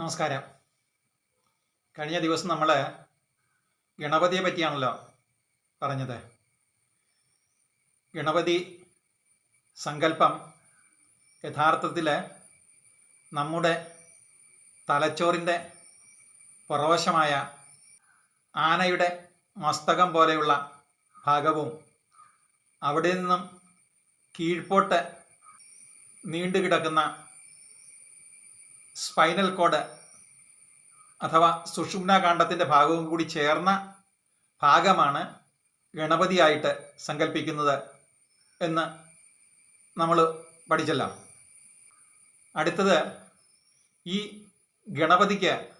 നമസ്കാരം. കഴിഞ്ഞ ദിവസം നമ്മൾ ഗണപതിയെ പറ്റിയാണല്ലോ പറഞ്ഞത്. ഗണപതി സങ്കല്പം യഥാർത്ഥത്തിൽ നമ്മുടെ തലച്ചോറിന്റെ പുറവശമായ ആനയുടെ മസ്തകം പോലെയുള്ള ഭാഗവും അവിടെ നിന്നും കീഴ്പോട്ട് നീണ്ടുകിടക്കുന്ന സ്പൈനൽ കോഡ് അഥവാ സുഷുമ്ന കാണ്ഡത്തിന്റെ ഭാഗവും കൂടി ചേർന്ന ഭാഗമാണ് ഗണപതിയായിട്ട് സങ്കല്പിക്കുന്നത് എന്ന് നമ്മൾ പഠിച്ചല്ലോ. അടുത്തത് ഈ ഗണപതിക്ക്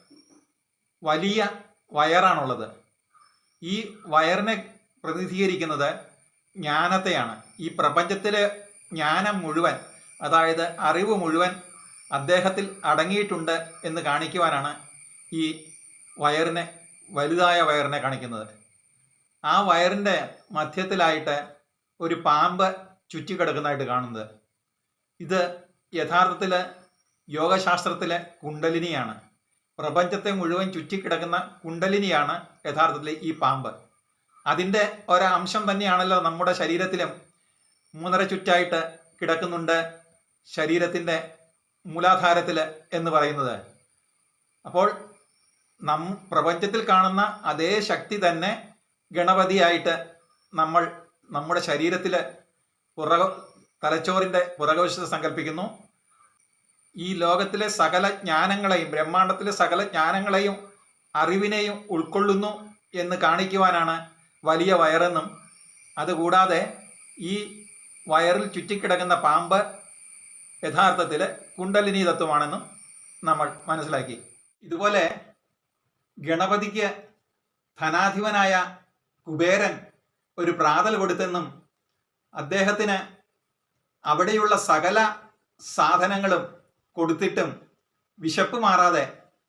വലിയ വയറാണുള്ളത്. ഈ വയറിനെ പ്രതിനിധീകരിക്കുന്നത് ജ്ഞാനത്തെയാണ്. ഈ പ്രപഞ്ചത്തിലെ ജ്ഞാനം മുഴുവൻ അതായത് അറിവ് മുഴുവൻ അദ്ദേഹത്തിൽ അടങ്ങിയിട്ടുണ്ട് എന്ന് കാണിക്കുവാനാണ് ഈ വയറിനെ വലുതായ വയറിനെ കാണിക്കുന്നത്. ആ വയറിന്റെ മധ്യത്തിലായിട്ട് ഒരു പാമ്പ് ചുറ്റിക്കിടക്കുന്നതായിട്ട് കാണുന്നത്. ഇത് യഥാർത്ഥത്തിൽ യോഗശാസ്ത്രത്തിലെ കുണ്ടലിനിയാണ്. പ്രപഞ്ചത്തെ മുഴുവൻ ചുറ്റിക്കിടക്കുന്ന കുണ്ടലിനിയാണ് യഥാർത്ഥത്തിൽ ഈ പാമ്പ്. അതിന്റെ ഒരംശം തന്നെയാണല്ലോ നമ്മുടെ ശരീരത്തിലും. മൂന്നര ചുറ്റായിട്ട് കിടക്കുന്നുണ്ട് ശരീരത്തിന്റെ മൂലാധാരത്തിൽ എന്ന് പറയുന്നത്. അപ്പോൾ നം പ്രപഞ്ചത്തിൽ കാണുന്ന അതേ ശക്തി തന്നെ ഗണപതിയായിട്ട് നമ്മൾ നമ്മുടെ ശരീരത്തിൽ പുറക തലച്ചോറിന്റെ പുറകവശത്ത് സങ്കല്പിക്കുന്നു ഈ ലോകത്തിലെ സകല ജ്ഞാനങ്ങളെയും ബ്രഹ്മാണ്ടത്തിലെ സകല ജ്ഞാനങ്ങളെയും അറിവിനെയും ഉൾക്കൊള്ളുന്നു എന്ന് കാണിക്കുവാനാണ് വലിയ വയറെന്നും അതുകൂടാതെ ഈ വയറിൽ ചുറ്റിക്കിടക്കുന്ന പാമ്പ് യഥാർത്ഥത്തിൽ കുണ്ടലിനി തത്വമാണെന്നും നമ്മൾ മനസ്സിലാക്കി. ഇതുപോലെ ഗണപതിക്ക് ധനാധിപനായ കുബേരൻ ഒരു പ്രാതൽ കൊടുത്തെന്നും അദ്ദേഹത്തിന് അവിടെയുള്ള സകല സാധനങ്ങളും കൊടുത്തിട്ടും വിശപ്പ് മാറാതെ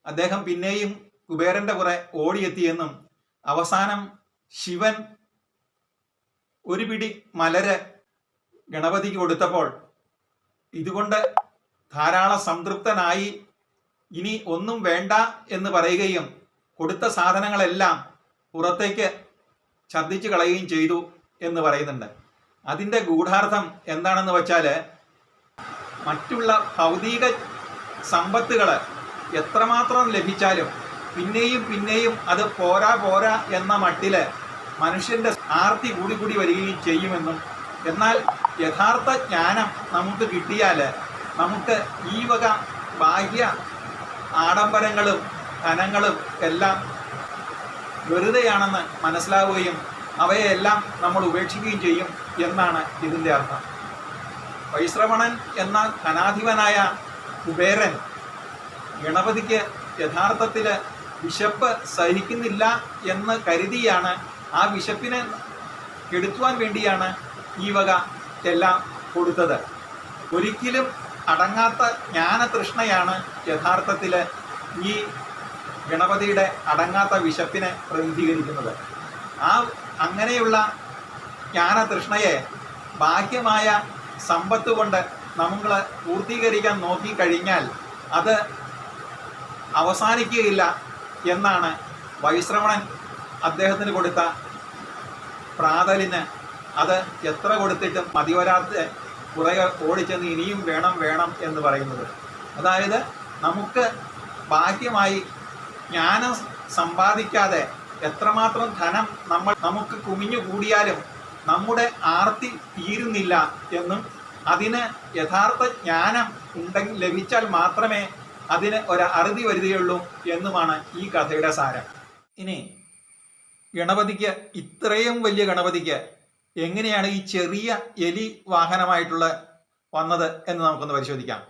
അദ്ദേഹം പിന്നെയും കുബേരന്റെ പുറ ഓടിയെത്തിയെന്നും അവസാനം ശിവൻ ഒരു പിടി മലര് ഗണപതിക്ക് കൊടുത്തപ്പോൾ ഇതുകൊണ്ട് ധാരാളം സംതൃപ്തനായി ഇനി ഒന്നും വേണ്ട എന്ന് പറയുകയും കൊടുത്ത സാധനങ്ങളെല്ലാം പുറത്തേക്ക് ഛർദ്ദിച്ചു കളയുകയും ചെയ്തു എന്ന് പറയുന്നുണ്ട്. അതിന്റെ ഗൂഢാർത്ഥം എന്താണെന്ന് വെച്ചാൽ മറ്റുള്ള ഭൗതിക സമ്പത്തുകൾ എത്രമാത്രം ലഭിച്ചാലും പിന്നെയും പിന്നെയും അത് പോരാ പോരാ എന്ന മട്ടിൽ മനുഷ്യന്റെ ആർത്തി കൂടി കൂടി വരികയും ചെയ്യുമെന്നും എന്നാൽ യഥാർത്ഥ ജ്ഞാനം നമുക്ക് കിട്ടിയാൽ നമുക്ക് ഈ വക ബാഹ്യ ആഡംബരങ്ങളും ധനങ്ങളും എല്ലാം വെറുതെയാണെന്ന് മനസ്സിലാവുകയും അവയെല്ലാം നമ്മൾ ഉപേക്ഷിക്കുകയും ചെയ്യും എന്നാണ് ഇതിന്റെ അർത്ഥം. വൈശ്രവണൻ എന്ന ധനാധിപനായ കുബേരൻ ഗണപതിക്ക് യഥാർത്ഥത്തിൽ വിശപ്പ് സഹിക്കുന്നില്ല എന്ന് കരുതിയാണ് ആ വിശപ്പിനെ കെടുത്തുവാൻ വേണ്ടിയാണ് ഈ വക എല്ലാം കൊടുത്തത്. ഒരിക്കലും അടങ്ങാത്ത ജ്ഞാനതൃഷ്ണയാണ് യഥാർത്ഥത്തിൽ ഈ ഗണപതിയുടെ അടങ്ങാത്ത വിശപ്പിനെ പ്രതിനിധീകരിക്കുന്നത്. ആ അങ്ങനെയുള്ള ജ്ഞാനതൃഷ്ണയെ ബാഹ്യമായ സമ്പത്ത് കൊണ്ട് നമ്മൾ പൂർത്തീകരിക്കാൻ നോക്കിക്കഴിഞ്ഞാൽ അത് അവസാനിക്കുകയില്ല എന്നാണ് വൈശ്രവണൻ അദ്ദേഹത്തിന് കൊടുത്ത പ്രാതലിന് അത് എത്ര കൊടുത്തിട്ടും മതിവരാത്ത പുറകെ ഓടിച്ചെന്ന് ഇനിയും വേണം വേണം എന്ന് പറയുന്നത്. അതായത് നമുക്ക് ബാഹ്യമായി ജ്ഞാനം സമ്പാദിക്കാതെ എത്രമാത്രം ധനം നമ്മൾ നമുക്ക് കുമിഞ്ഞു കൂടിയാലും നമ്മുടെ ആർത്തി തീരുന്നില്ല എന്നും അതിന് യഥാർത്ഥ ജ്ഞാനം ഉണ്ടെങ്കിൽ ലഭിച്ചാൽ മാത്രമേ അതിന് ഒരു അറുതി വരുതിയുള്ളൂ എന്നുമാണ് ഈ കഥയുടെ സാരം. ഇനി ഗണപതിക്ക് ഇത്രയും വലിയ ഗണപതിക്ക് എങ്ങനെയാണ് ഈ ചെറിയ എലി വാഹനമായിട്ടുള്ള വന്നത് എന്ന് നമുക്കൊന്ന് പരിശോധിക്കാം.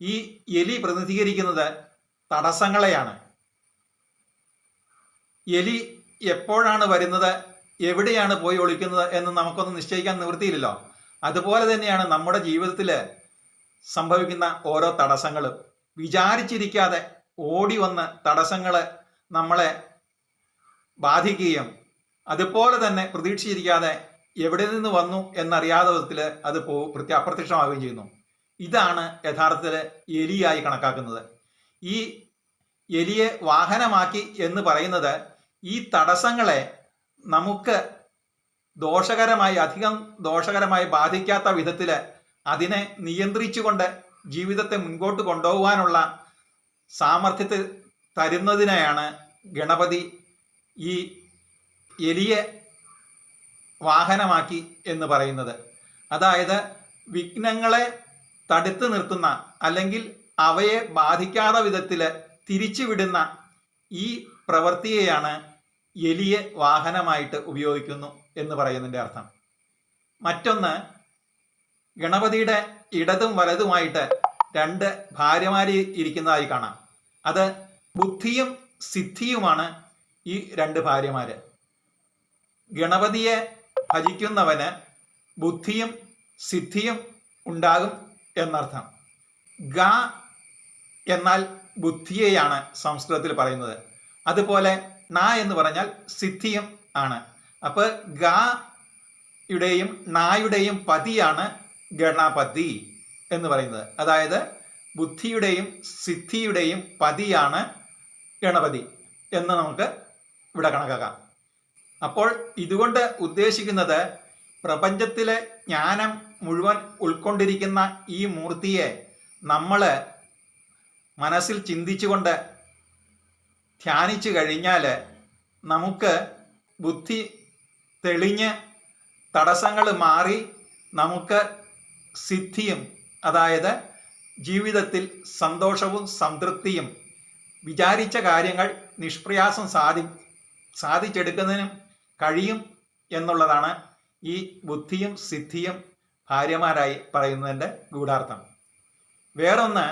ഈ എലി പ്രതിനിധീകരിക്കുന്നത് തടസ്സങ്ങളെയാണ്. എലി എപ്പോഴാണ് വരുന്നത് എവിടെയാണ് പോയി ഒളിക്കുന്നത് എന്ന് നമുക്കൊന്ന് നിശ്ചയിക്കാൻ നിവൃത്തിയില്ലല്ലോ. അതുപോലെ തന്നെയാണ് നമ്മുടെ ജീവിതത്തിൽ സംഭവിക്കുന്ന ഓരോ തടസ്സങ്ങളും. വിചാരിച്ചിരിക്കാതെ ഓടി വന്ന് തടസ്സങ്ങൾ നമ്മളെ ബാധിക്കുകയും അതുപോലെ തന്നെ പ്രതീക്ഷിച്ചിരിക്കാതെ എവിടെ നിന്ന് വന്നു എന്നറിയാത്ത വിധത്തിൽ അത് പോ പ്രത്യ അപ്രത്യക്ഷമാവുകയും ചെയ്യുന്നു. ഇതാണ് യഥാർത്ഥത്തിൽ എലിയായി കണക്കാക്കുന്നത്. ഈ എലിയെ വാഹനമാക്കി എന്ന് പറയുന്നത് ഈ തടസ്സങ്ങളെ നമുക്ക് ദോഷകരമായി അധികം ദോഷകരമായി ബാധിക്കാത്ത വിധത്തിൽ അതിനെ നിയന്ത്രിച്ചുകൊണ്ട് ജീവിതത്തെ മുൻപോട്ട് കൊണ്ടുപോകാനുള്ള സാമർഥ്യത്തെ തരുന്നതിനെയാണ് ഗണപതി ഈ എലിയെ വാഹനമാക്കി എന്ന് പറയുന്നത്. അതായത് വിഘ്നങ്ങളെ തടുത്തു നിർത്തുന്ന അല്ലെങ്കിൽ അവയെ ബാധിക്കാത്ത വിധത്തിൽ തിരിച്ചുവിടുന്ന ഈ പ്രവൃത്തിയെയാണ് എലിയെ വാഹനമായിട്ട് ഉപയോഗിക്കുന്നു എന്ന് പറയുന്നതിന്റെ അർത്ഥം. മറ്റൊന്ന് ഗണപതിയുടെ ഇടതും വലതുമായിട്ട് രണ്ട് ഭാര്യമാര് ഇരിക്കുന്നതായി കാണാം. അത് ബുദ്ധിയും സിദ്ധിയുമാണ് ഈ രണ്ട് ഭാര്യമാര്. ഗണപതിയെ ഭജിക്കുന്നവന് ബുദ്ധിയും സിദ്ധിയും ഉണ്ടാകും എന്നർത്ഥം. ഗ എന്നാൽ ബുദ്ധിയെയാണ് സംസ്കൃതത്തിൽ പറയുന്നത്. അതുപോലെ ന എന്ന് പറഞ്ഞാൽ സിദ്ധിയും ആണ്. അപ്പോൾ ഗ യുടെയും നായുടെയും പതിയാണ് ഗണപതി എന്ന് പറയുന്നത്. അതായത് ബുദ്ധിയുടെയും സിദ്ധിയുടെയും പതിയാണ് ഗണപതി എന്ന് നമുക്ക് ഇവിടെ കണക്കാക്കാം. അപ്പോൾ ഇതുകൊണ്ട് ഉദ്ദേശിക്കുന്നത് പ്രപഞ്ചത്തിലെ ജ്ഞാനം മുഴുവൻ ഉൾക്കൊണ്ടിരിക്കുന്ന ഈ മൂർത്തിയെ നമ്മൾ മനസ്സിൽ ചിന്തിച്ചുകൊണ്ട് ധ്യാനിച്ചു കഴിഞ്ഞാൽ നമുക്ക് ബുദ്ധി തെളിഞ്ഞ് തടസ്സങ്ങൾ മാറി നമുക്ക് സിദ്ധിയും അതായത് ജീവിതത്തിൽ സന്തോഷവും സംതൃപ്തിയും വിചാരിച്ച കാര്യങ്ങൾ നിഷ്പ്രയാസം സാധി സാധിച്ചെടുക്കുന്നതിനും കഴിയും എന്നുള്ളതാണ് ഈ ബുദ്ധിയും സിദ്ധിയും ഭാര്യമാരായി പറയുന്നതിന്റെ ഗൂഢാർത്ഥം. വേറൊന്ന്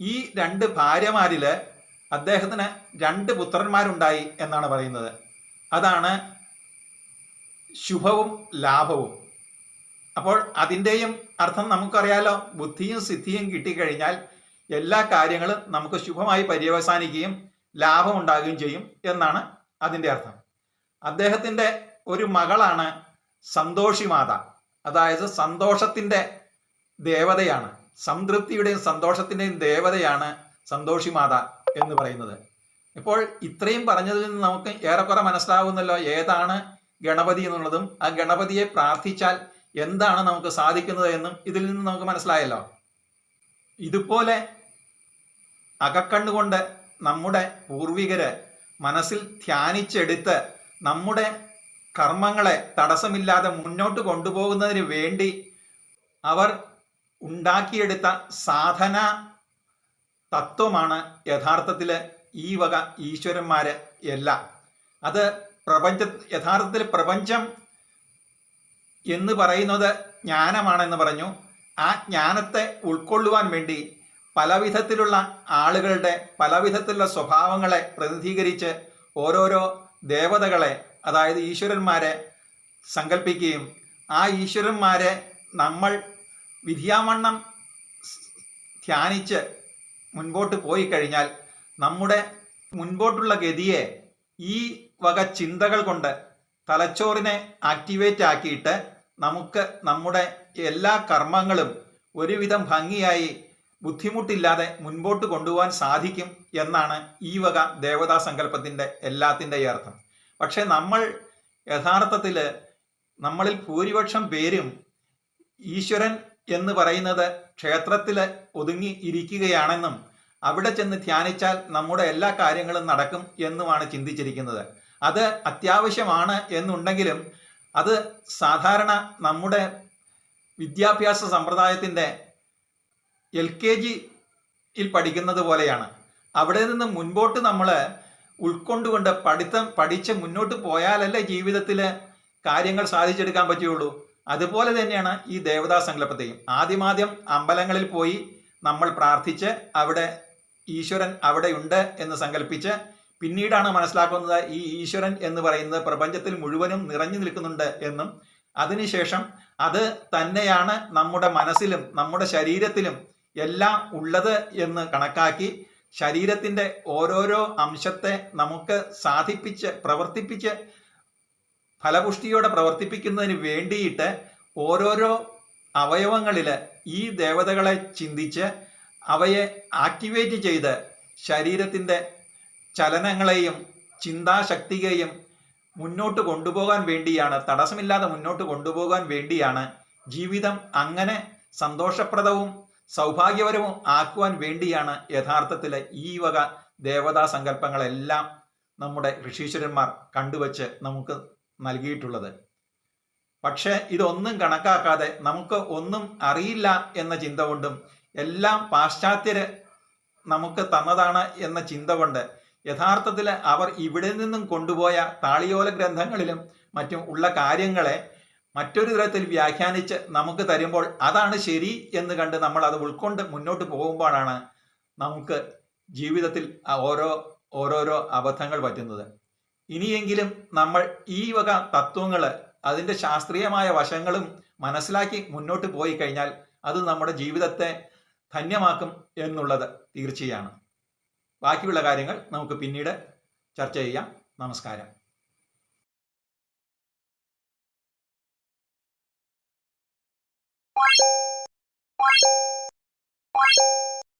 ഈ രണ്ട് ഭാര്യമാരിൽ അദ്ദേഹത്തിന് രണ്ട് പുത്രന്മാരുണ്ടായി എന്നാണ് പറയുന്നത്. അതാണ് ശുഭവും ലാഭവും. അപ്പോൾ അതിന്റെയും അർത്ഥം നമുക്കറിയാലോ ബുദ്ധിയും സിദ്ധിയും കിട്ടിക്കഴിഞ്ഞാൽ എല്ലാ കാര്യങ്ങളും നമുക്ക് ശുഭമായി പര്യവസാനിക്കുകയും ലാഭം ഉണ്ടാകുകയും ചെയ്യും എന്നാണ് അതിന്റെ അർത്ഥം. അദ്ദേഹത്തിന്റെ ഒരു മകളാണ് സന്തോഷിമാത അതായത് സന്തോഷത്തിന്റെ ദേവതയാണ്. സംതൃപ്തിയുടെയും സന്തോഷത്തിന്റെയും ദേവതയാണ് സന്തോഷിമാത എന്ന് പറയുന്നത്. ഇപ്പോൾ ഇത്രയും പറഞ്ഞതിൽ നിന്ന് നമുക്ക് ഏറെക്കുറെ മനസ്സിലാവുന്നല്ലോ ഏതാണ് ഗണപതി എന്നുള്ളതും ആ ഗണപതിയെ പ്രാർത്ഥിച്ചാൽ എന്താണ് നമുക്ക് സാധിക്കുന്നത് എന്നും ഇതിൽ നിന്ന് നമുക്ക് മനസ്സിലായല്ലോ. ഇതുപോലെ അകക്കണ്ണുകൊണ്ട് നമ്മുടെ പൂർവികര് മനസ്സിൽ ധ്യാനിച്ചെടുത്ത് നമ്മുടെ കർമ്മങ്ങളെ തടസ്സമില്ലാതെ മുന്നോട്ട് കൊണ്ടുപോകുന്നതിന് വേണ്ടി അവർ ഉണ്ടാക്കിയെടുത്ത സാധന തത്വമാണ് യഥാർത്ഥത്തിൽ ഈ വക ഈശ്വരന്മാര് എല്ലാം. അത് പ്രപഞ്ച യഥാർത്ഥത്തിൽ പ്രപഞ്ചം എന്ന് പറയുന്നത് ജ്ഞാനമാണെന്ന് പറഞ്ഞു. ആ ജ്ഞാനത്തെ ഉൾക്കൊള്ളുവാൻ വേണ്ടി പലവിധത്തിലുള്ള ആളുകളുടെ പലവിധത്തിലുള്ള സ്വഭാവങ്ങളെ പ്രതിനിധീകരിച്ച് ഓരോരോ ദേവതകളെ അതായത് ഈശ്വരന്മാരെ സങ്കല്പിക്കുകയും ആ ഈശ്വരന്മാരെ നമ്മൾ വിധിയാവണ്ണം ധ്യാനിച്ച് മുൻപോട്ട് പോയി കഴിഞ്ഞാൽ നമ്മുടെ മുൻപോട്ടുള്ള ഗതിയെ ഈ വക ചിന്തകൾ കൊണ്ട് തലച്ചോറിനെ ആക്ടിവേറ്റ് ആക്കിയിട്ട് നമുക്ക് നമ്മുടെ എല്ലാ കർമ്മങ്ങളും ഒരുവിധം ഭംഗിയായി ബുദ്ധിമുട്ടില്ലാതെ മുൻപോട്ട് കൊണ്ടുപോകാൻ സാധിക്കും എന്നാണ് ഈ വക ദേവതാ സങ്കല്പത്തിന്റെ എല്ലാത്തിന്റെ അർത്ഥം. പക്ഷെ നമ്മൾ യഥാർത്ഥത്തിൽ നമ്മളിൽ ഭൂരിപക്ഷം പേരും ഈശ്വരൻ എന്ന് പറയുന്നത് ക്ഷേത്രത്തിൽ ഒതുങ്ങി ഇരിക്കുകയാണെന്നും അവിടെ ചെന്ന് ധ്യാനിച്ചാൽ നമ്മുടെ എല്ലാ കാര്യങ്ങളും നടക്കും എന്നുമാണ് ചിന്തിച്ചിരിക്കുന്നത്. അത് അത്യാവശ്യമാണ് എന്നുണ്ടെങ്കിലും അത് സാധാരണ നമ്മുടെ വിദ്യാഭ്യാസ സമ്പ്രദായത്തിന്റെ എൽ കെ ജിയിൽ പഠിക്കുന്നത് പോലെയാണ്. അവിടെ നിന്ന് മുൻപോട്ട് നമ്മൾ ഉൾക്കൊണ്ടുകൊണ്ട് പഠിത്തം പഠിച്ച് മുന്നോട്ട് പോയാലല്ലേ ജീവിതത്തിൽ കാര്യങ്ങൾ സാധിച്ചെടുക്കാൻ പറ്റുകയുള്ളൂ. അതുപോലെ തന്നെയാണ് ഈ ദേവതാ സങ്കല്പത്തെയും. ആദ്യമാദ്യം അമ്പലങ്ങളിൽ പോയി നമ്മൾ പ്രാർത്ഥിച്ച് അവിടെ ഈശ്വരൻ അവിടെയുണ്ട് എന്ന് സങ്കല്പിച്ച് പിന്നീടാണ് മനസ്സിലാക്കുന്നത് ഈ ഈശ്വരൻ എന്ന് പറയുന്നത് പ്രപഞ്ചത്തിൽ മുഴുവനും നിറഞ്ഞു നിൽക്കുന്നുണ്ട് എന്നും. അതിനുശേഷം അത് തന്നെയാണ് നമ്മുടെ മനസ്സിലും നമ്മുടെ ശരീരത്തിലും എല്ലാം ഉള്ളത് എന്ന് കണക്കാക്കി ശരീരത്തിന്റെ ഓരോരോ അംശത്തെ നമുക്ക് സാധിപ്പിച്ച് പ്രവർത്തിപ്പിച്ച് ഫലപുഷ്ടിയോടെ പ്രവർത്തിപ്പിക്കുന്നതിന് വേണ്ടിയിട്ട് ഓരോരോ അവയവങ്ങളിൽ ഈ ദേവതകളെ ചിന്തിച്ച് അവയെ ആക്ടിവേറ്റ് ചെയ്ത് ശരീരത്തിന്റെ ചലനങ്ങളെയും ചിന്താശക്തിയെയും മുന്നോട്ട് കൊണ്ടുപോകാൻ വേണ്ടിയാണ് തടസ്സമില്ലാതെ മുന്നോട്ട് കൊണ്ടുപോകാൻ വേണ്ടിയാണ് ജീവിതം അങ്ങനെ സന്തോഷപ്രദവും സൗഭാഗ്യപരവും ആക്കുവാൻ വേണ്ടിയാണ് യഥാർത്ഥത്തിൽ ഈ വക ദേവതാ സങ്കല്പങ്ങളെല്ലാം നമ്മുടെ ഋഷീശ്വരന്മാർ കണ്ടുവച്ച് നമുക്ക് നൽകിയിട്ടുള്ളത്. പക്ഷേ ഇതൊന്നും കണക്കാക്കാതെ നമുക്ക് ഒന്നും അറിയില്ല എന്ന ചിന്ത കൊണ്ടും എല്ലാം പാശ്ചാത്യര് നമുക്ക് തന്നതാണ് എന്ന ചിന്ത കൊണ്ട് യഥാർത്ഥത്തിൽ അവർ ഇവിടെ നിന്നും കൊണ്ടുപോയ താളിയോല ഗ്രന്ഥങ്ങളിലും മറ്റും ഉള്ള കാര്യങ്ങളെ മറ്റൊരു തരത്തിൽ വ്യാഖ്യാനിച്ച് നമുക്ക് തരുമ്പോൾ അതാണ് ശരി എന്ന് കണ്ട് നമ്മൾ അത് ഉൾക്കൊണ്ട് മുന്നോട്ട് പോകുമ്പോഴാണ് നമുക്ക് ജീവിതത്തിൽ ഓരോ ഓരോരോ അബദ്ധങ്ങൾ പറ്റുന്നത്. ഇനിയെങ്കിലും നമ്മൾ ഈ വക തത്വങ്ങൾ അതിന്റെ ശാസ്ത്രീയമായ വശങ്ങളും മനസ്സിലാക്കി മുന്നോട്ട് പോയി കഴിഞ്ഞാൽ അത് നമ്മുടെ ജീവിതത്തെ ധന്യമാക്കും എന്നുള്ളത് തീർച്ചയാണ്. ബാക്കിയുള്ള കാര്യങ്ങൾ നമുക്ക് പിന്നീട് ചർച്ച ചെയ്യാം. നമസ്കാരം. Thank you.